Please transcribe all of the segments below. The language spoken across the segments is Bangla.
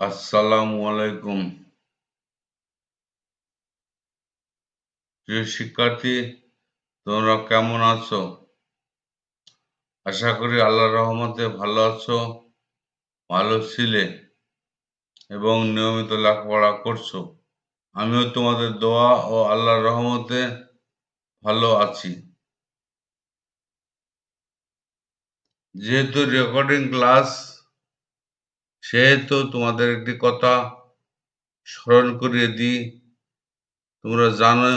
আসসালামু আলাইকুম। প্রিয় শিক্ষার্থী, তোমরা কেমন আছো? আশা করি আল্লাহর রহমতে ভালো আছো, ভালো ছিলে এবং নিয়মিত লেখাপড়া করছ। আমিও তোমাদের দোয়া ও আল্লাহর রহমতে ভালো আছি। যেহেতু রেকর্ডিং ক্লাস সেহেতু তোমাদের একটি কথা স্মরণ করিয়ে দিই। তোমরা জানো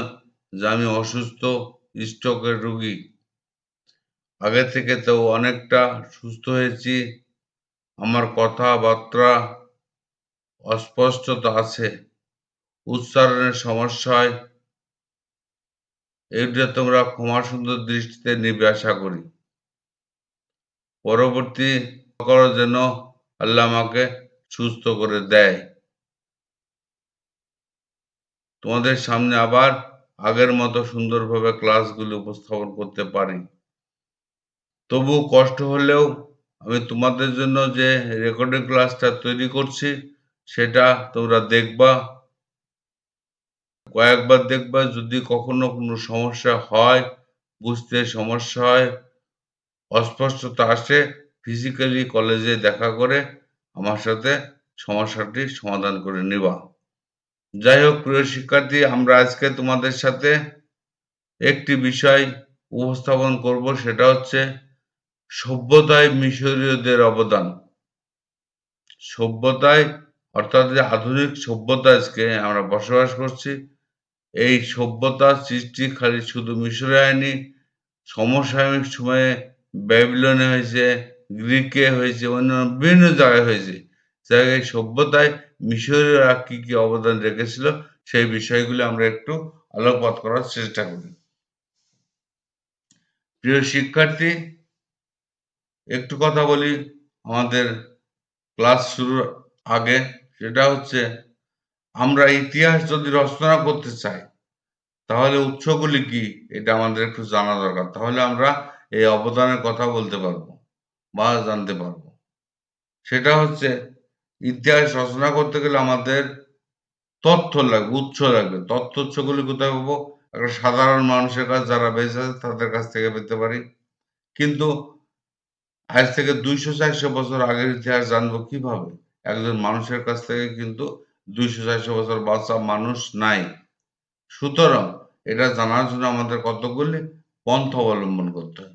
যে আমি অসুস্থ, স্ট্রোকের রুগী। আগে থেকে তো অনেকটা সুস্থ হয়েছি। আমার কথাবার্তা অস্পষ্টতা আছে। উচ্চারণের সমস্যায় এইটা তোমরা ক্ষমা সুন্দর দৃষ্টিতে নিবে আশা করি। পরবর্তী করো যেন আল্লাহ আমাকে সুস্থ করে দেয়। তোমাদের সামনে আবার আগের মতো সুন্দরভাবে ক্লাসগুলি উপস্থাপন করতে পারি। তবু কষ্ট হলেও আমি তোমাদের জন্য যে রেকর্ডিং ক্লাসটা তৈরি করছি, সেটা তোমরা দেখবা। কয়েকবার দেখবা যদি কখনো কোনো সমস্যা হয়, বুঝতে সমস্যা হয়, অস্পষ্টতা আসে ফিজিক্যালি কলেজে দেখা করে আমার সাথে সমস্যাটি সমাধান করে নেবা। যাই হোক প্রিয় শিক্ষার্থী, আমরা আজকে তোমাদের সাথে একটি বিষয় উপস্থাপন করব, সেটা হচ্ছে সভ্যতায় মিশরীয়দের অবদান। সভ্যতায়, অর্থাৎ যে আধুনিক সভ্যতা আজকে আমরা বসবাস করছি, এই সভ্যতার সৃষ্টি খালি শুধু মিশরে হয়নি, সমসাময়িক সময়ে ব্যাবিলনে হয়েছে গ্রিকে হয়েছে অন্যান্য বিভিন্ন জায়গায় হয়েছে। জায়গায় সভ্যতায় মিশরীয়রা কি কি অবদান রেখেছিল, সেই বিষয়গুলো আমরা একটু আলোকপাত করার চেষ্টা করি। প্রিয় শিক্ষার্থী, একটু কথা বলি আমাদের ক্লাস শুরুর আগে। সেটা হচ্ছে, আমরা ইতিহাস যদি রচনা করতে চাই, তাহলে উৎসগুলি কি? এটা আমাদের একটু জানা দরকার। তাহলে আমরা এই অবদানের কথা বলতে পারব। বা জানতে পারব। সেটা হচ্ছে, ইতিহাস রচনা করতে গেলে আমাদের তথ্য লাগবে, উৎস লাগবে। তথ্য উৎসগুলি কোথায় পাবো? একটা সাধারণ মানুষের কাছে যারা বেঁচে আছে, তাদের কাছ থেকে পেতে পারি। কিন্তু আজ থেকে দুইশো চারশো বছর আগের ইতিহাস জানব কীভাবে? একজন মানুষের কাছ থেকে কিন্তু দুইশো চারশো বছর বাচ্চা মানুষ নাই। সুতরাং এটা জানার জন্য আমাদের কতগুলি পন্থা অবলম্বন করতে হয়।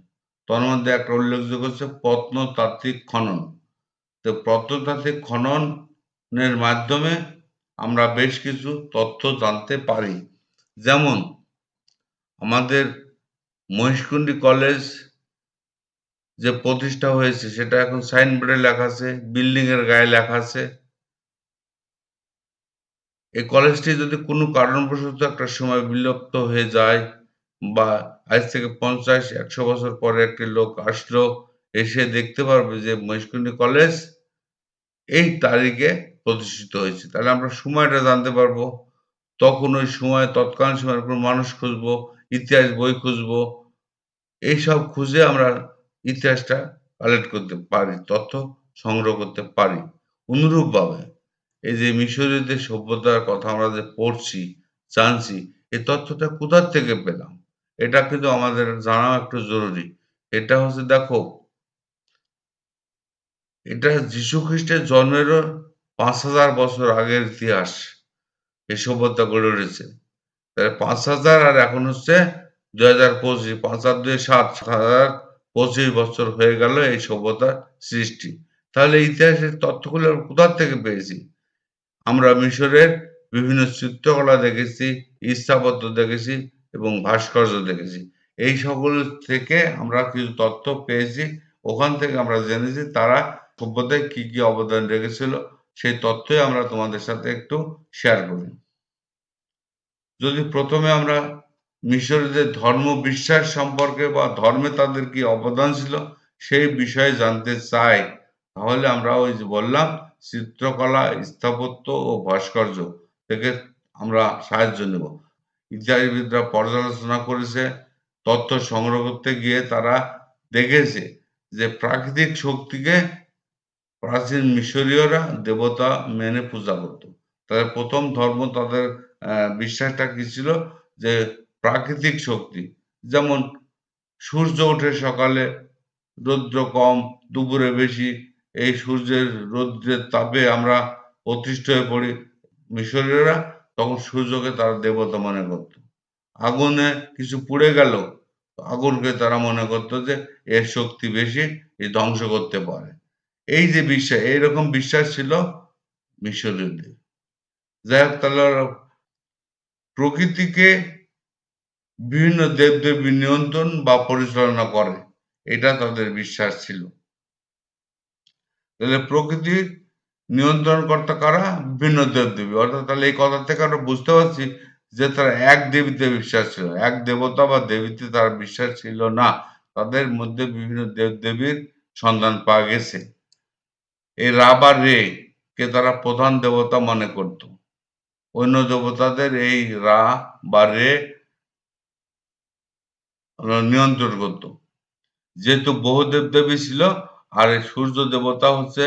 তার মধ্যে একটা উল্লেখযোগ্য হচ্ছে প্রত্নতাত্ত্বিক খনন। তো প্রত্নতাত্ত্বিক খননের মাধ্যমে আমরা বেশ কিছু তথ্য জানতে পারি। যেমন, আমাদের মহিষকুণ্ডি কলেজ যে প্রতিষ্ঠা হয়েছে, সেটা এখন সাইনবোর্ডে লেখা আছে বিল্ডিং এর গায়ে লেখা আছে। এই কলেজটি যদি কোনো কারণবশত একটা সময় বিলুপ্ত হয়ে যায় বা আজ থেকে পঞ্চাশ, একশো বছর পরে একটি লোক আসলো, এসে দেখতে পারবে যে মহিষকুণ্ডি কলেজ এই তারিখে প্রতিষ্ঠিত হয়েছে। তাহলে আমরা সময়টা জানতে পারব। তখন ওই সময় তৎকালীন সময়ের কোনো মানুষ খুঁজবো, ইতিহাস বই খুঁজবো, এইসব খুঁজে আমরা ইতিহাসটা কালেক্ট করতে পারি, তথ্য সংগ্রহ করতে পারি। অনুরূপভাবে এই যে মিশরীয়দের সভ্যতার কথা আমরা যে পড়ছি, জানছি, এই তথ্যটা কোথার থেকে পেলাম? এটা কিন্তু আমাদের জানা একটু জরুরি। এটা হচ্ছে দেখো, এটা যীশু খ্রিস্টের জন্মেরও পাঁচ হাজার বছর আগের ইতিহাস, এই সভ্যতা গড়ে উঠেছে। তাহলে পাঁচ হাজার আর এখন হচ্ছে দুই হাজার পঁচিশ, পাঁচ হাজার দুই সাত হাজার পঁচিশ বছর হয়ে গেল এই সভ্যতার সৃষ্টি। তাহলে ইতিহাসের তথ্যগুলো কোথার থেকে পেয়েছি? আমরা মিশরের বিভিন্ন চিত্রকলা দেখেছি, স্থাপত্য দেখেছি এবং ভাস্কর্য দেখেছি। এই সকল থেকে আমরা কিছু তথ্য পেয়েছি। ওখান থেকে আমরা জেনেছি তারা সভ্যতায় কি কি অবদান রেখেছিল। সেই তথ্যই আমরা তোমাদের সাথে একটু শেয়ার করি। যদি প্রথমে আমরা মিশরীয়দের ধর্ম বিশ্বাস সম্পর্কে বা ধর্মে তাদের কি অবদান ছিল সেই বিষয়ে জানতে চাই, তাহলে আমরা ওই যে বললাম, চিত্রকলা, স্থাপত্য ও ভাস্কর্য থেকে আমরা সাহায্য নেব। ইতিহাসবিদরা পর্যালোচনা করেছে, তথ্য সংগ্রহ করতে গিয়ে তারা দেখেছে যে প্রাকৃতিক শক্তিকে প্রাচীন মিশরীয়রা দেবতা মেনে পূজা করত। তাদের প্রথম ধর্ম তাদের বিশ্বাসটা কি ছিল? যে প্রাকৃতিক শক্তি। যেমন সূর্য ওঠে সকালে, রৌদ্র কম, দুপুরে বেশি, এই সূর্যের রৌদ্রের তাপে আমরা অতিষ্ঠ হয়ে পড়ি। মিশরীয়রা তখন সূর্যকে তারা দেবতা মনে করত। আগুনে কিছু পুড়ে গেল আগুনকে তারা মনে করত যে এর শক্তি বেশি, এ ধ্বংস করতে পারে। এই যে বিশ্বাস, এইরকম বিশ্বাস ছিল মিশরীয়দের। যাই হোক, তাহলে প্রকৃতিকে বিভিন্ন দেবদেবী নিয়ন্ত্রণ বা পরিচালনা করে, এটা তাদের বিশ্বাস ছিল। তাহলে প্রকৃতির নিয়ন্ত্রণকর্তা কারা? বিভিন্ন দেবদেবী অর্থাৎ তাহলে এই কথা থেকে আমরা বুঝতে পারছি যে তারা এক দেবীতে বিশ্বাস ছিল। এক দেবতা বা দেবীতে তার বিশ্বাস ছিল না। তাদের মধ্যে বিভিন্ন দেবদেবীর সন্ধান পাওয়া গেছে। এই রা বা রে কে তারা প্রধান দেবতা মনে করত। অন্য দেবতাদের এই রা বা রে নিয়ন্ত্রণ করত। যেহেতু বহু দেবদেবী ছিল, আর এই সূর্য দেবতা হচ্ছে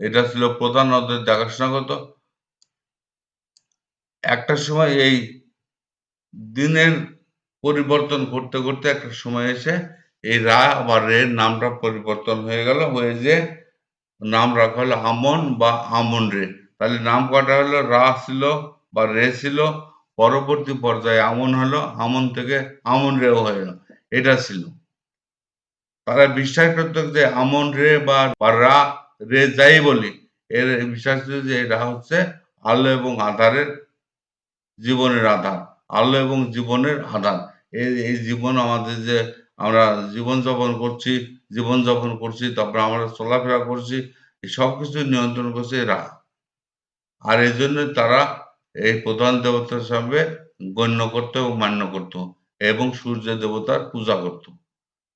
এটা ছিল প্রধান ওদের দেখাশোনা করত একটা সময় এই দিনের পরিবর্তন করতে করতে একটা সময় এসে এই রা বা রে নামটা পরিবর্তন হয়ে গেল। হয়ে যে নাম রাখা হলো আমন বা আমন রে। তাহলে নাম কটা হলো রা ছিল বা রে ছিল। পরবর্তী পর্যায়ে আমন হলো, আমন থেকে আমন রেও গেল। এটা ছিল। তারা বিশ্বাস করত যে আমন রে বা রা রে যাই বলি, এর বিশ্বাস যে এটা হচ্ছে আলো এবং আধারের জীবনের আধার, আলো এবং জীবনের আধার। এই জীবন আমাদের যে আমরা জীবন যাপন করছি, জীবন যাপন করছি, তারপরে আমরা চলাফেরা করছি সব কিছু নিয়ন্ত্রণ করছে এরা। আর এই জন্য তারা এই প্রধান দেবতার হিসাবে গণ্য করত এবং মান্য করত এবং সূর্য দেবতার পূজা করত।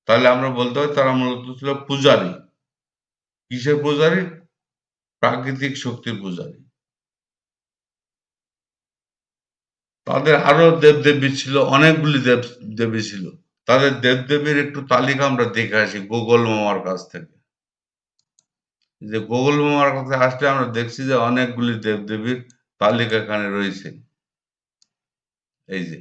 তাহলে আমরা বলতে পারি তারা মূলত ছিল পূজারী। কিসের পূজারী? প্রাকৃতিক শক্তির পূজারী। তাদের আরও দেবদেবী ছিল, অনেকগুলি দেব দেবী ছিল। তাদের দেবদেবীর একটু তালিকা আমরা দেখে আসি গুগল মামার কাছ থেকে। যে গুগল মামার কাছে আসলে আমরা দেখছি যে অনেকগুলি দেবদেবীর তালিকা এখানে রয়েছে। এই যে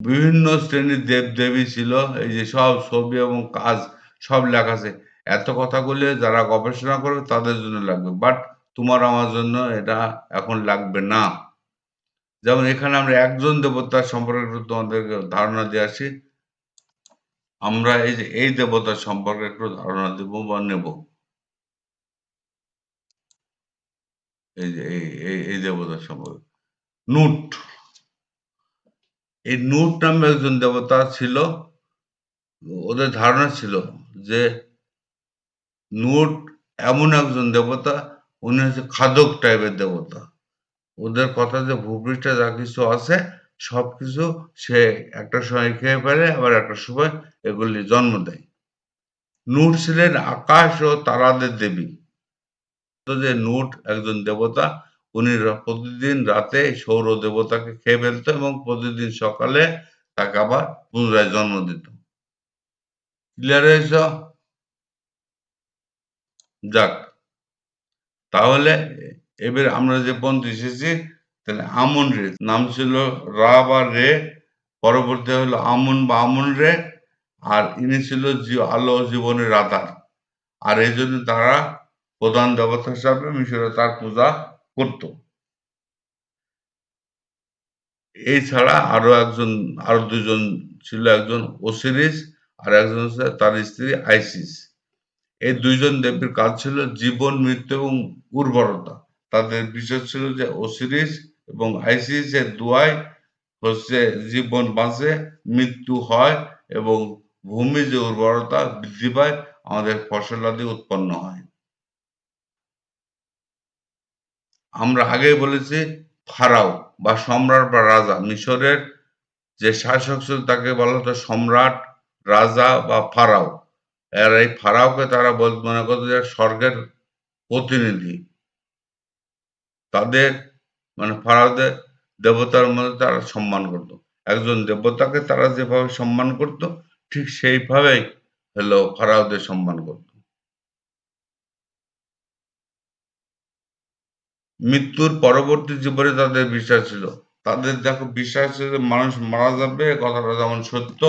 বিভিন্ন শ্রেণির দেবদেবী ছিল, এই যে সব ছবি এবং কাজ সব লেখা আছে। এত কথাগুলি যারা গবেষণা করবে তাদের জন্য লাগবে। বাট তোমার আমার জন্য এটা এখন লাগবে না। যেমন এখানে আমরা একজন দেবতার সম্পর্কে একটু তোমাদেরকে ধারণা দিয়ে আসি। আমরা এই যে, এই দেবতার সম্পর্কে একটু ধারণা দেব বা নেব। এই যে এই এই দেবতার সম্পর্কে। নুট। এই নুট নামে একজন দেবতা ছিল। ওদের ধারণা ছিল যে নুট এমন একজন দেবতা, উনি হচ্ছে খাদক টাইপের দেবতা। ওদের কথা যে ভূপৃষ্ঠে যা কিছু আছে, সবকিছু সে একটা সময় খেয়ে ফেলে, আবার একটা সময় এগুলি জন্ম দেয়। নুট ছিলেন আকাশ ও তারাদের দেবী। তো যে নুট একজন দেবতা, উনি প্রতিদিন রাতে সৌর দেবতাকে খেয়ে ফেলতো এবং প্রতিদিন সকালে তাকে আবার পুনরায় জন্ম দিত। ক্লিয়ার হয়েছ? যাক। তাহলে এবার আমরা যে পর্যন্ত এসেছি, তাহলে আমন রে, নাম ছিল রা বা রে, পরবর্তী হলো আমন বা আমন রে, আর ইনি ছিল আলো জীবনের আধার আর এই জন্য তারা প্রধান দেবতা হিসাবে মিশরে তার পূজা করত। এছাড়া আরও একজন, আরও দুজন ছিল, একজন ওসিরিস আর একজন তার স্ত্রী আইসিস। এই দুইজন দেবীর কাজ ছিল জীবন, মৃত্যু এবং উর্বরতা। তাদের বিশ্বাস ছিল যে ওসিরিস এবং আইসিস এর দুয়ায় হচ্ছে জীবন বাঁচে, মৃত্যু হয় এবং ভূমি যে উর্বরতা বৃদ্ধি পায়, আমাদের ফসলাদি উৎপন্ন হয়। আমরা আগে বলেছি, ফারাও বা সম্রাট বা রাজা, মিশরের যে শাসক ছিল তাকে বলা হতো সম্রাট, রাজা বা ফারাও। আর এই ফারাওকে তারা বল, মনে করতো যে স্বর্গের প্রতিনিধি। তাদের মানে ফারাওদের দেবতার মধ্যে তারা সম্মান করত। একজন দেবতাকে তারা যেভাবে সম্মান করত, ঠিক সেইভাবেই হলো ফারাওদের সম্মান করত। মৃত্যুর পরবর্তী জীবনে তাদের বিশ্বাস ছিল। তাদের দেখো বিশ্বাস ছিল মানুষ মারা যাবে, কথাটা যেমন সত্য,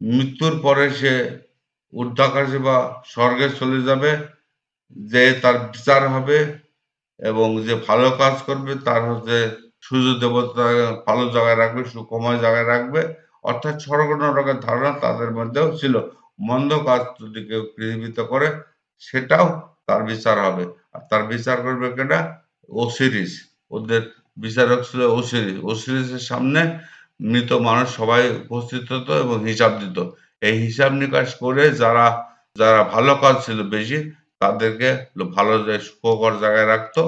মৃত্যুর পরে সে ঊর্ধ্বাকাশে বা স্বর্গে চলে যাবে, যে তার বিচার হবে এবং যে ভালো কাজ করবে তার হচ্ছে সূর্য দেবতা ভালো জায়গায় রাখবে সুখময় জায়গায় রাখবে। অর্থাৎ স্বর্গ নরকের ধারণা তাদের মধ্যেও ছিল। মন্দ কাজ যদি কেউ পৃথিবীতে করে, সেটাও তার বিচার হবে। আর তার বিচার করবে কেটা ওসিরিস ওদের বিচারক ছিল ওসিরিস ওসিরিসের সামনে মৃত মানুষ সবাই উপস্থিত হতো এবং হিসাব দিত। এই হিসাব নিকাশ করে যারা যারা ভালো কাজ ছিল বেশি, তাদেরকে ভালো সুখকর জায়গায় রাখতো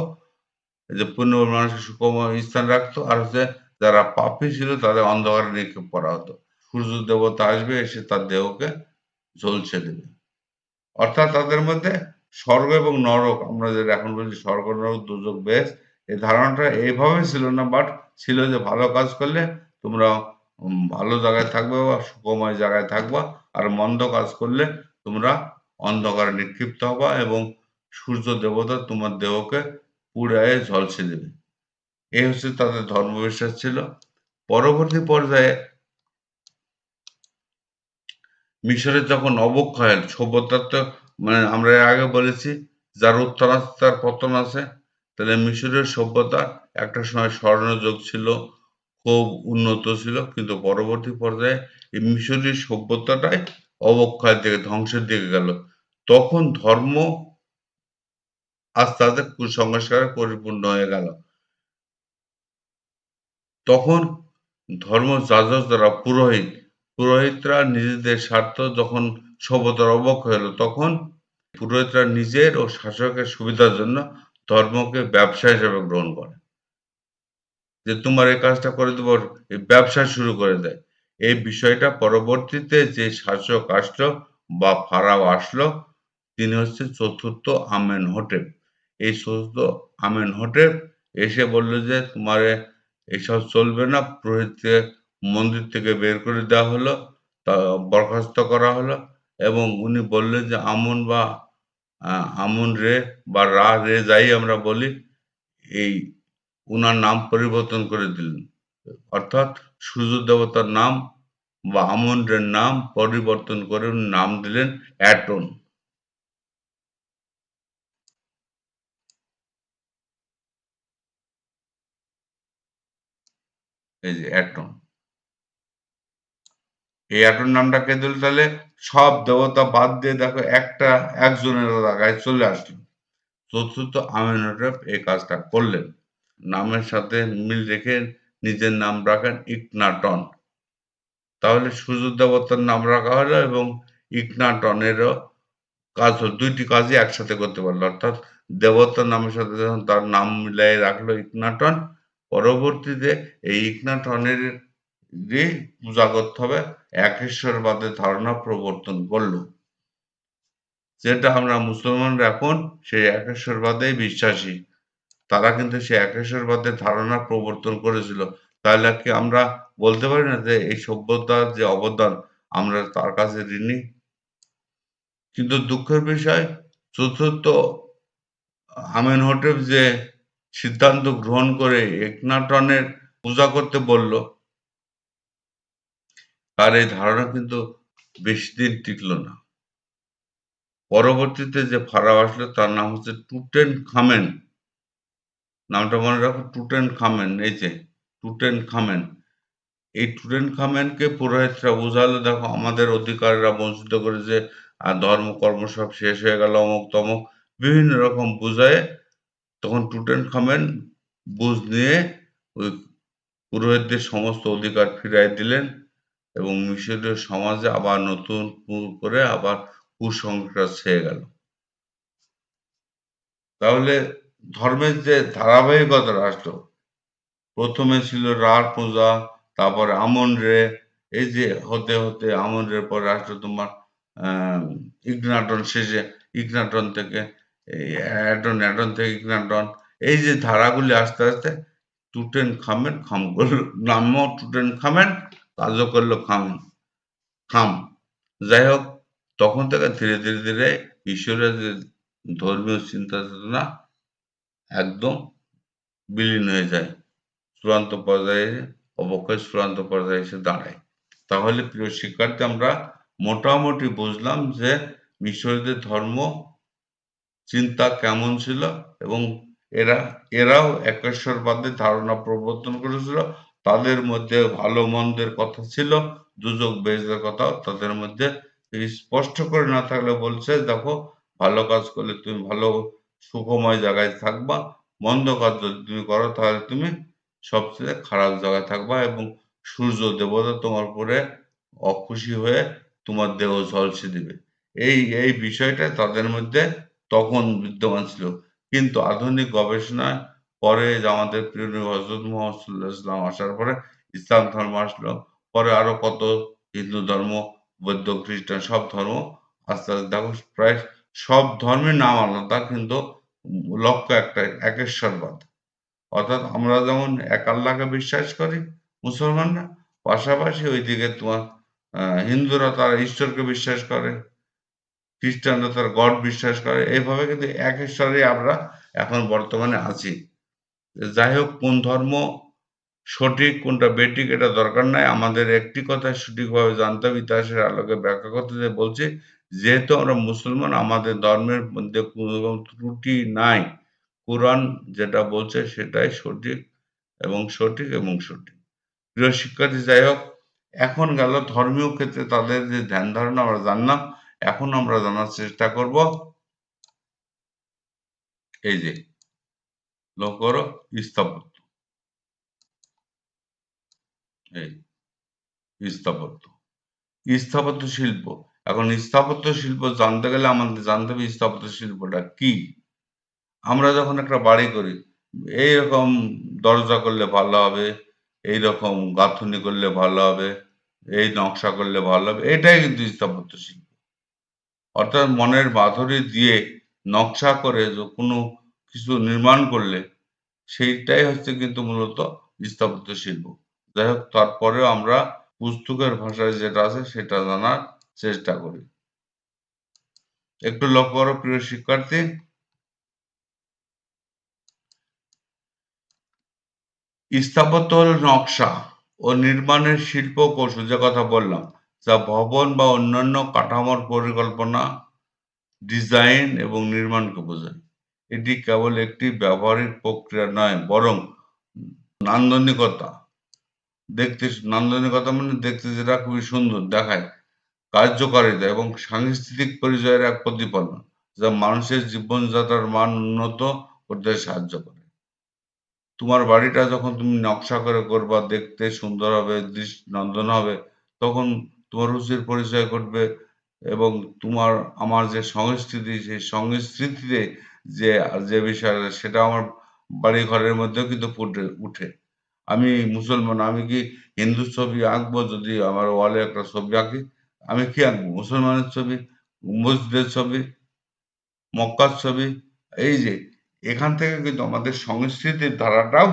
যে পূর্ণ মানুষের সুখময় স্থান রাখতো, আর হচ্ছে যারা পাপী ছিল তাদের অন্ধকারে নিক্ষেপ করা হতো। সূর্য দেবতা আসবে, এসে তার দেহকে ঝলসে দেবে। অর্থাৎ তাদের মধ্যে স্বর্গ এবং নরক, আমরা যেটা এখন বলছি স্বর্গ, নরক, দুর্যোগ, বেশ, এই ধারণাটা এইভাবে ছিল না বাট ছিল যে ভালো কাজ করলে তোমরা ভালো জায়গায় থাকবে বা সুখময় জায়গায় থাকবা। আর মন্দ কাজ করলে তোমরা অন্ধকারে নিক্ষিপ্ত হবা এবং সূর্য দেবতা তোমার দেহকে পুড়ায় ঝলসে দেবে। এই হচ্ছে তাদের ধর্মবিশ্বাস ছিল। পরবর্তী পর্যায়ে মিশরের যখন অবক্ষয় সভ্যতার তো মানে আমরা আগে বলেছি, যার উত্তর আছে, তার পতন আছে, তাহলে মিশরের সভ্যতা একটা সময় স্বর্ণযুগ ছিল খুব উন্নত ছিল, কিন্তু পরবর্তী পর্যায়ে এই মিশরীয় সভ্যতাটাই অবক্ষয়ের দিকে, ধ্বংসের দিকে গেল। তখন ধর্ম আস্তে আস্তে কুসংস্কারে পরিপূর্ণ হয়ে গেল। তখন ধর্ম যাজক যারা, পুরোহিত, পুরোহিতরা নিজেদের স্বার্থ যখন সভ্যতার অবক্ষয় হলো, তখন পুরোহিতরা নিজের ও শাসকের সুবিধার জন্য ধর্মকে ব্যবসা হিসেবে গ্রহণ করে। যে তোমার এই কাজটা করে দেবো ব্যবসা শুরু করে দেয়। এই বিষয়টা পরবর্তীতে যে শাসক আসলো বা ফারাও আসলো, তিনি হচ্ছে চতুর্থ আমেন হোটেপ এই চতুর্থ আমেন হোটেপ এসে বলল যে, তোমার এসব চলবে না, পুরোহিতকে মন্দির থেকে বের করে দেওয়া হলো, তা বরখাস্ত করা হলো। এবং উনি বললেন যে, আমন বা আমন রে বা রা রে যাই আমরা বলি, এই উনার নাম পরিবর্তন করে দিলেন। অর্থাৎ সূর্য দেবতার নাম বা আমন্ডের নাম পরিবর্তন করে নাম দিলেন অ্যাটন। এই যে অ্যাটন। এই অ্যাটন নামটা কে দিল তাহলে? সব দেবতা বাদ দিয়ে দেখো একটা একজনের জায়গায় চলে আসলো চতুর্থ আমিনটেপ এই কাজটা করলেন। নামের সাথে মিল রেখে নিজের নাম রাখেন ইকনাটন। তাহলে সূর্য দেবতার নাম রাখা হলো এবং ইকনাটনেরও কাজ হল, দুইটি কাজই একসাথে করতে পারল। অর্থাৎ দেবতার নামের সাথে যখন তার নাম মিলাই রাখল ইকনাটন, পরবর্তীতে এই ইকনাটনের পূজা করতে হবে, একেশ্বরবাদের ধারণা প্রবর্তন করল। যেটা আমরা মুসলমানরা এখন সেই একেশ্বরবাদেই বিশ্বাসী। তারা কিন্তু সেই একেশ্বরবাদের ধারণা প্রবর্তন করেছিল। তাহলে কি আমরা বলতে পারি না যে এই সভ্যতার যে অবদান আমরা তার কাছে ঋণী কিন্তু দুঃখের বিষয়, চতুর্থ আমেনহোটেপ যে সিদ্ধান্ত গ্রহণ করে একনাটনের পূজা করতে বলল, তার এই ধারণা কিন্তু বেশি দিন টিকল না। পরবর্তীতে যে ফারাও আসলো, তার নাম হচ্ছে টুটেন খামেন নামটা মনে রাখো টুটেন খামেন এই যে টুটেন খামেন এই টুটেন খামেনকে পুরোহিতরা বুঝালো, দেখো, আমাদের অধিকাররা বঞ্চিত করেছে আর ধর্ম, কর্ম সব শেষ হয়ে গেল অমুক তমুক। বিভিন্ন রকম বুঝায় তখন টুটেন খামেন বুঝ নিয়ে ওই পুরোহিতদের সমস্ত অধিকার ফিরাই দিলেন এবং মিশরীয় সমাজে আবার নতুন করে আবার কুসংস্কার ছেয়ে গেল। তাহলে ধর্মের যে ধারাবাহিকতা রাষ্ট্র, প্রথমে ছিল রার পূজা, তারপরে আমন রে, এই যে হতে হতে আমন রে পরে আসলো তোমার ইগনাটন শেষে ইগনাটন থেকে অ্যাটন অ্যাটন থেকে ইগনাটন, এই যে ধারাগুলি আস্তে আস্তে টুটেন খামেন খাম করল নামও টুটেন খামেন কাজও করল খামেন খাম। যাই হোক, তখন থেকে ধীরে ধীরে ধীরে ঈশ্বরের যে ধর্মীয় চিন্তা চেতনা একদম বিলীন হয়ে যায়। চূড়ান্ত পর্যায়ে, অবক্ষয় চূড়ান্ত পর্যায়ে এসে দাঁড়ায়। তাহলে প্রিয় শিক্ষার্থী, আমরা মোটামুটি বুঝলাম যে মিশরীয়দের ধর্ম চিন্তা কেমন ছিল এবং এরা, এরাও একেশ্বরবাদের ধারণা প্রবর্তন করেছিল। তাদের মধ্যে ভালো মন্দের কথা ছিল দুযোগ বেজদের কথাও তাদের মধ্যে স্পষ্ট করে না থাকলে বলছে, দেখো, ভালো কাজ করলে তুমি ভালো সুখময় জায়গায় থাকবা, মন্দ কাজ যদি তুমি করো, তাহলে তুমি সবচেয়ে খারাপ জায়গায় থাকবা এবং সূর্য দেবতা তোমার উপরে অখুশি হয়ে তোমার দেহ ঝলসে দিবে। এই এই বিষয়টা তাদের মধ্যে তখন বিদ্যমান ছিল। কিন্তু আধুনিক গবেষণায় পরে আমাদের প্রিয় হজরত মুহাম্মদ ইসলাম আসার পরে ইসলাম ধর্ম আসলো, পরে আরও কত হিন্দু ধর্ম, বৌদ্ধ, খ্রিস্টান সব ধর্ম আস্তে আস্তে দেখো প্রায় সব ধর্মের নাম আলাদা কিন্তু লক্ষ্য একটা একেশ্বরবাদ অর্থাৎ আমরা যেমন এক আল্লাহকে বিশ্বাস করি মুসলমানরা, পাশাপাশি ওইদিকে তোমার হিন্দুরা তারা ঈশ্বরকে বিশ্বাস করে, খ্রিস্টানরা তার গড বিশ্বাস করে, এইভাবে কিন্তু এক ঈশ্বরে আমরা এখন বর্তমানে আছি। যাই হোক, কোন ধর্ম সঠিক, কোনটা বেঠিক, এটা দরকার নাই। আমাদের একটি কথা সঠিকভাবে জানতে হবে, ইতিহাসের আলোকে ব্যাখ্যা করতে যে বলছে যেহেতু আমরা মুসলমান, আমাদের ধর্মের মধ্যে কোনো রকম ত্রুটি নাই। কোরআন যেটা বলছে সেটাই সঠিক এবং সঠিক এবং সঠিক। প্রিয় শিক্ষার্থী, যাই হোক, এখন গেল ধর্মীয় ক্ষেত্রে তাদের যে ধ্যান ধারণা আমরা জানলাম, এখন আমরা জানার চেষ্টা করব। এই যে, লক্ষ্য করো, স্থাপত্য। এই, স্থাপত্য। স্থাপত্য শিল্প এখন স্থাপত্য শিল্প জানতে গেলে আমাদের জানতে হবে স্থাপত্য শিল্পটা কি? আমরা যখন একটা বাড়ি করি, এইরকম দরজা করলে ভালো হবে, এইরকম গাঁথনি করলে ভালো হবে, এই নকশা করলে ভালো হবে, এটাই কিন্তু স্থাপত্য শিল্প। অর্থাৎ মনের মাধুরী দিয়ে নকশা করে যে কোনো কিছু নির্মাণ করলে সেইটাই হচ্ছে কিন্তু মূলত স্থাপত্য শিল্প। যাই হোক, তারপরেও আমরা পুস্তকের ভাষায় যেটা আছে সেটা জানার চেষ্টা করি। একটু লক্ষ্য করো, প্রিয় শিক্ষার্থী। স্থাপত্য নকশা ও নির্মাণের শিল্প কৌশল, যে কথা বললাম, যা ভবন বা অন্যান্য কাঠামোর পরিকল্পনা, ডিজাইন এবং নির্মাণকে বোঝায়। এটি কেবল একটি ব্যবহারিক প্রক্রিয়া নয়, বরং নান্দনিকতা। দেখতে, নান্দনিকতা মানে দেখতে যেটা খুবই সুন্দর, দেখায়। কার্যকারিতা এবং সাংস্কৃতিক পরিচয়ের এক প্রতিফলন যা মানুষের জীবনযাত্রার মান উন্নত করতে সাহায্য করে। তোমার বাড়িটা যখন তুমি নকশা করে করবা, দেখতে সুন্দর হবে নন্দন হবে, তখন তোমার রুচির পরিচয় ঘটবে এবং তোমার, আমার যে সংস্কৃতি, সেই সংস্কৃতিতে যে যে বিষয় সেটা আমার বাড়ি ঘরের মধ্যেও কিন্তু ফুটে উঠে। আমি মুসলমান, আমি কি হিন্দু ছবি আঁকবো যদি আমার ওয়ালে একটা ছবি আঁকি? আমি কি আঁকবো মুসলমানের ছবি মসজিদের ছবি, মক্কার ছবি? এই যে, এখান থেকে কিন্তু আমাদের সংস্কৃতির ধারাটাও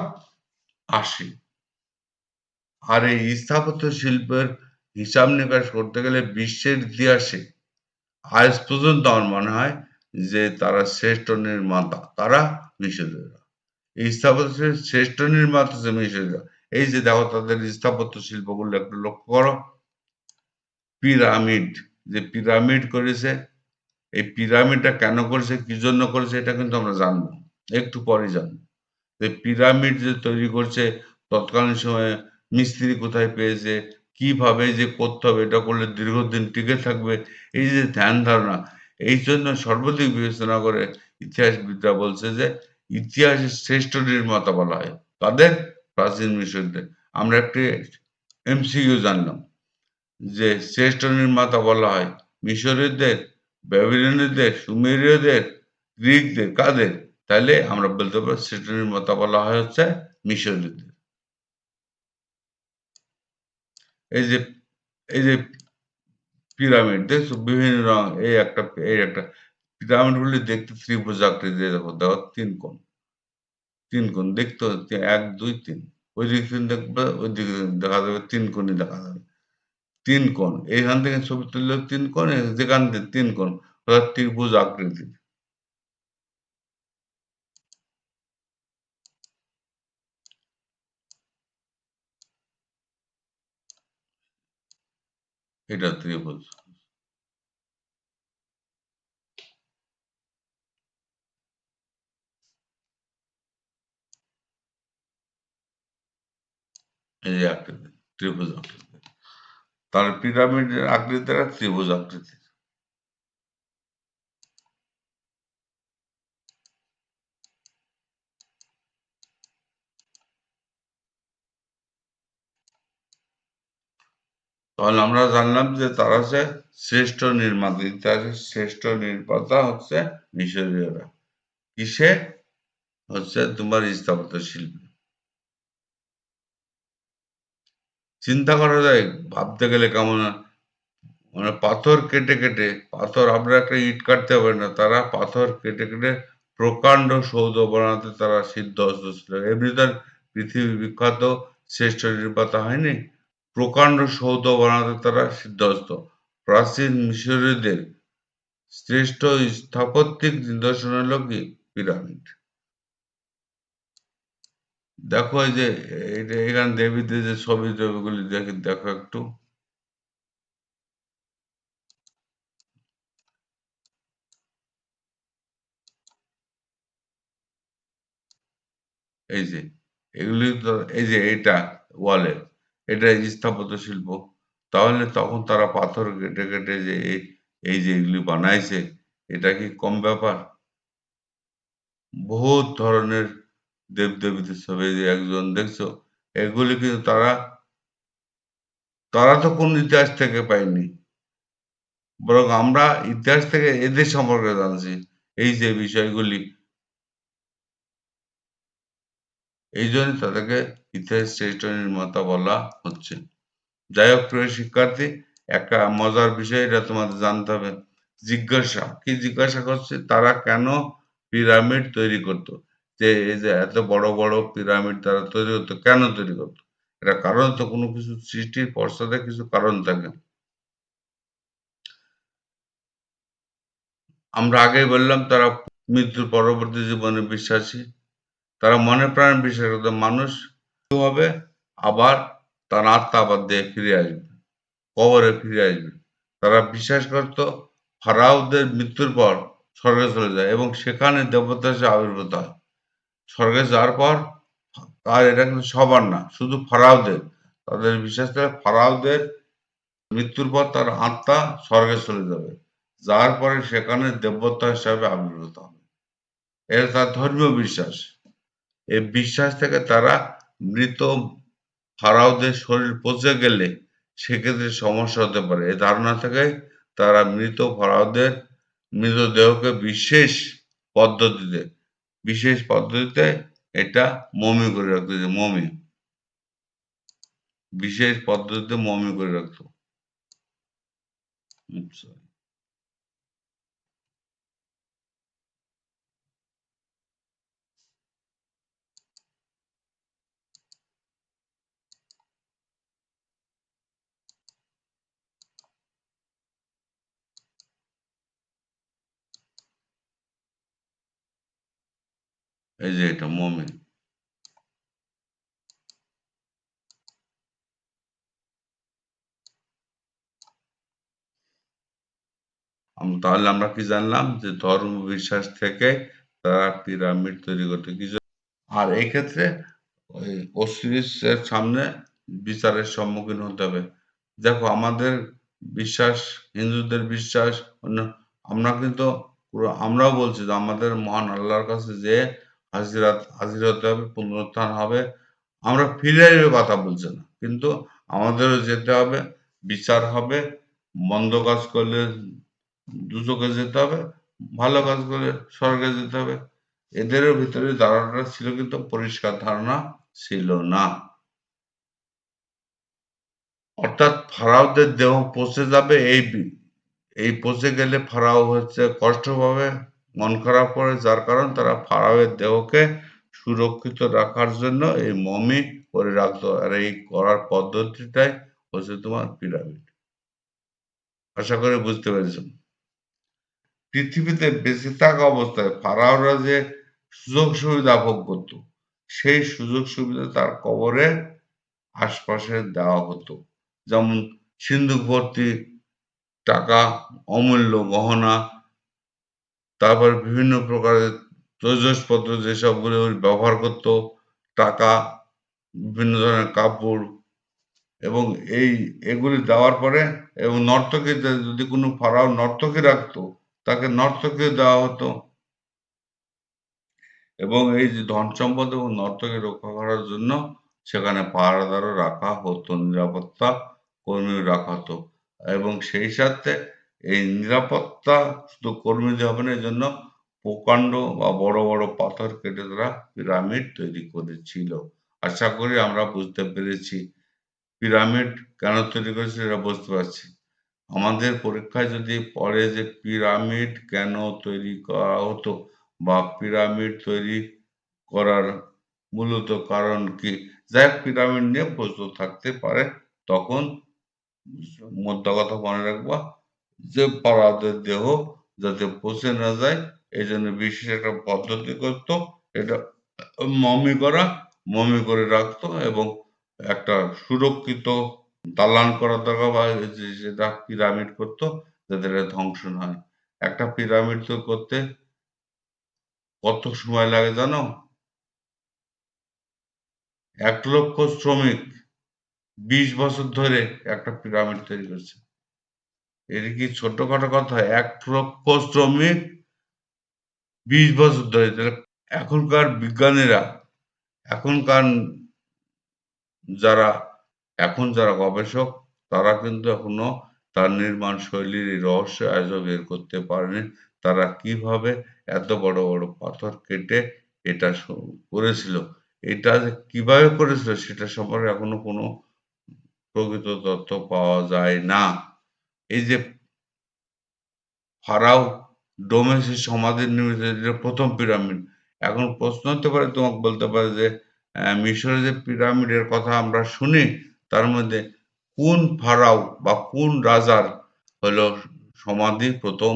আসে। আর এই স্থাপত্য শিল্পের হিসাব নিকাশ করতে গেলে বিশ্বের ইতিহাসে আজ পর্যন্ত আমার মনে হয় যে তারা শ্রেষ্ঠ নির্মাতা, তারা মিশরীয়রা এই স্থাপত্য শ্রেষ্ঠ নির্মাতা হচ্ছে মিশরীয়রা এই যে দেখো তাদের স্থাপত্য শিল্পগুলো একটু লক্ষ্য করো। পিরামিড, যে পিরামিড করেছে, এই পিরামিডটা কেন করেছে, কি জন্য করেছে, এটা কিন্তু আমরা জানব। একটু পরে জানব। এই পিরামিড যে তৈরি করছে, তৎকালীন সময়ে মিস্ত্রি কোথায় পেয়েছে, কীভাবে যে করতে হবে, এটা করলে দীর্ঘদিন টিকে থাকবে, এই যে ধ্যান ধারণা, এই জন্য সর্বাধিক বিবেচনা করে ইতিহাসবিদরা বলছে যে ইতিহাসের শ্রেষ্ঠ নির্মাতা বলা হয়। তাদের প্রাচীন মিশরদের। আমরা একটি এমসিকিউ জানলাম। যে শ্রেষ্ঠ নির্মাতা বলা হয়। মিশরীয়দের, ব্যাবিলনীয়দের, সুমেরীয়দের, গ্রিকদের, কাদের? তাহলে আমরা বলতে পারি শ্রেষ্ঠ নির্মাতা বলা হয় হচ্ছে মিশরীয়দের। এই যে এই যে পিরামিড, দেখছ? বিভিন্ন রং এই একটা এই একটা। পিরামিডগুলি দেখতে ত্রিভুজ আকৃতি দেখো দেখো, তিন কোণ। তিন কোণ, দেখতে এক, দুই, তিন। ওই দিকে দেখবে ওই দিকে দেখা যাবে তিন কোণই দেখা যাবে। তিন কোণ। এইখান থেকে ছবি তুললে তিন কোণ যেখান থেকে তিন কোণ অর্থাৎ ত্রিভুজ আকৃতি। এটা ত্রিভুজ। এই আকৃতি, ত্রিভুজ আকৃতি। তার পিরামিডের আকৃতিটা ত্রিভুজ আকৃতি তাহলে আমরা জানলাম যে তারা হচ্ছে শ্রেষ্ঠ নির্মাতা, ইতিহাসের শ্রেষ্ঠ নির্মাতা হচ্ছে মিশরীয়রা। কিসে? হচ্ছে তোমার স্থাপত্য শিল্পী চিন্তা করা যায়, ভাবতে গেলে কেমন মানে পাথর কেটে কেটে, পাথর আমরা একটা ইট কাটতে পারি না, তারা পাথর কেটে কেটে প্রকাণ্ড সৌধ বানাতে তারা সিদ্ধহস্ত ছিল। এমনি তার পৃথিবী বিখ্যাত শ্রেষ্ঠ নির্মাতা হয়নি, প্রকাণ্ড সৌধ বানাতে তারা সিদ্ধহস্ত প্রাচীন মিশরীয়দের শ্রেষ্ঠ স্থাপত্যিক নিদর্শন হলো কি পিরামিড। দেখো এই যে এটা এখানে দেবীদের যে ছবি টবিগুলি দেখে, দেখো একটু। এই যে, এগুলি তো, এই যে এটা ওয়ালে এটা স্থাপত্য শিল্প। তাহলে তখন তারা পাথর কেটে কেটে যে এই এই যে এগুলি বানাইছে, এটা কি কম ব্যাপার? বহুত ধরনের দেবদেবীদের ছবি যে একজন দেখছ, এগুলি কিন্তু তারা তারা তো কোন ইতিহাস থেকে পায়নি। বরং আমরা ইতিহাস থেকে এদের সম্পর্কে জানছি, এই যে বিষয়গুলি। এই জন্য তাদেরকে ইতিহাস শ্রেষ্ঠ নির্মাতা বলা হচ্ছে। যাই হোক, প্রিয় শিক্ষার্থী, একটা মজার বিষয় এটা তোমাদের জানতে হবে। জিজ্ঞাসা, কি জিজ্ঞাসা করছে? তারা কেন পিরামিড তৈরি করতো? যে এই যে এত বড় বড় পিরামিড তারা তৈরি করতো, কেন তৈরি করতো? এটা কারণ তো কোনো কিছু সৃষ্টির পশ্চাতে কিছু কারণ থাকে আমরা আগেই বললাম, তারা মৃত্যুর পরবর্তী জীবনে বিশ্বাসী। তারা মনে প্রাণ বিশ্বাস করতো, মানুষ হবে, আবার তার আত্মা আবার দিয়ে ফিরে আসবে, কবরে ফিরে আসবে। তারা বিশ্বাস করত ফারাউদের মৃত্যুর পর স্বর্গে চলে যায় এবং সেখানে দেবতা হিসেবে আবির্ভূত হয়। স্বর্গে যাওয়ার পর আর এটা কিন্তু সবার না, শুধু ফারাউদের তাদের বিশ্বাস করে ফারাউদের মৃত্যুর পর তার আত্মা স্বর্গে চলে যাবে। যার পরে সেখানে দেবতা হিসাবে আবির্ভূত হবে। এটা তার ধর্মীয় বিশ্বাস। এই বিশ্বাস থেকে তারা মৃত ফারাউদের শরীর পচে গেলে সেক্ষেত্রে সমস্যা হতে পারে। এই ধারণা থেকে তারা মৃত ফারাউদের মৃতদেহকে বিশেষ পদ্ধতিতে বিশেষ পদ্ধতিতে এটা মমি করে রাখতো যে মমি। বিশেষ পদ্ধতিতে মমি করে রাখতো। আচ্ছা এই যে এটা মমি তাহলে আমরা কি জানলাম যে ধর্ম বিশ্বাস থেকে তারা পিরামিড তৈরি করতে কিছু আর এই ক্ষেত্রে সামনে বিচারের সম্মুখীন হতে হবে। দেখো, আমাদের বিশ্বাস, হিন্দুদের বিশ্বাস, অন্য আমরা কিন্তু আমরাও বলছি যে আমাদের মহান আল্লাহর কাছে যে হাজিরাত হাজির হতে হবে পুনরুত্থান হবে। আমরা ফিরে কথা বলছি না। কিন্তু আমাদেরও যেতে হবে, বিচার হবে মন্দ কাজ করলে দুচোখে যেতে হবে, ভালো কাজ করলে স্বর্গে যেতে হবে। এদেরও ভিতরে ধারণাটা ছিল কিন্তু পরিষ্কার ধারণা ছিল না। অর্থাৎ ফারাওদের দেহ পচে যাবে এই এই পচে গেলে ফারাও হচ্ছে কষ্ট পাবে। মন খারাপ করে, যার কারণ তারা ফারাওয়ের দেহকে সুরক্ষিত রাখার জন্য এই মমি করে রাখতো। আর এই করার পদ্ধতিটাই হচ্ছে তোমার পিরামিড। আশা করি বুঝতে পেরেছেন। পৃথিবীতে বেঁচে থাকা অবস্থায় ফারাওরা যে সুযোগ সুবিধা ভোগ করত, সেই সুযোগ সুবিধা তার কবরে আশপাশে দেওয়া হতো। যেমন সিন্ধু ভর্তি টাকা, অমূল্য গহনা তারপর বিভিন্ন প্রকারের তৈজসপত্র যেসবগুলো ব্যবহার করত, টাকা, বিভিন্ন ধরনের কাপড় এবং এই, এগুলি দেওয়ার পরে এবং নর্তকী যদি কোনো ফারাও নর্তকী রাখতো, তাকে নর্তকী দেওয়া হতো। এবং এই যে ধন সম্পদ এবং নর্তকী রক্ষা করার জন্য সেখানে পাহারাদারও রাখা হতো, নিরাপত্তা কর্মী রাখা হতো। এবং সেই সাথে এই নিরাপত্তা শুধু কর্মীদের হবে না এই জন্য প্রকাণ্ড বা বড় বড় পাথর কেটে তারা পিরামিড তৈরি করেছিল। আশা করি আমরা বুঝতে পেরেছি। পিরামিড কেন তৈরি করেছে সেটা বুঝতে পারছি। আমাদের পরীক্ষায় যদি পড়ে যে পিরামিড কেন তৈরি করা হতো বা পিরামিড তৈরি করার মূলত কারণ কি, যাই হোক পিরামিড নিয়ে প্রশ্ন থাকতে পারে, তখন মোদ্দা কথা মনে রাখবা। যে পাড়াদের দেহ যাতে পচে না যায় এই জন্য বিশেষ একটা পদ্ধতি করতো। এটা মমি করা, মমি করে রাখতো এবং একটা সুরক্ষিত দালান করা দরকার বা যেটা পিরামিড করতো যাতে ধ্বংস না হয়। একটা পিরামিড তো করতে কত সময় লাগে জানো? এক লক্ষ শ্রমিক বিশ বছর ধরে একটা পিরামিড তৈরি করছে। এটা কি ছোটখাটো কথা? এক লক্ষ শ্রমিক বিশ বছর ধরে। তাহলে এখনকার বিজ্ঞানীরা, এখনকার যারা, এখন যারা গবেষক, তারা কিন্তু এখনও তার নির্মাণ শৈলীর এই রহস্য আজও বের করতে পারেনি। তারা কীভাবে এত বড় বড় পাথর কেটে এটা করেছিল? এটা কীভাবে করেছিল, সেটা সম্পর্কে এখনও কোনো প্রকৃত তথ্য পাওয়া যায় না। এই যে ফারাও ডোমেসি সমাধি নির্মিত প্রথম পিরামিড। এখন প্রশ্ন হতে পারে, তোমাকে বলতে পারে যে মিশরের যে পিরামিডের কথা আমরা শুনি, তার মধ্যে কোন ফারাও বা কোন রাজার হলো সমাধি প্রথম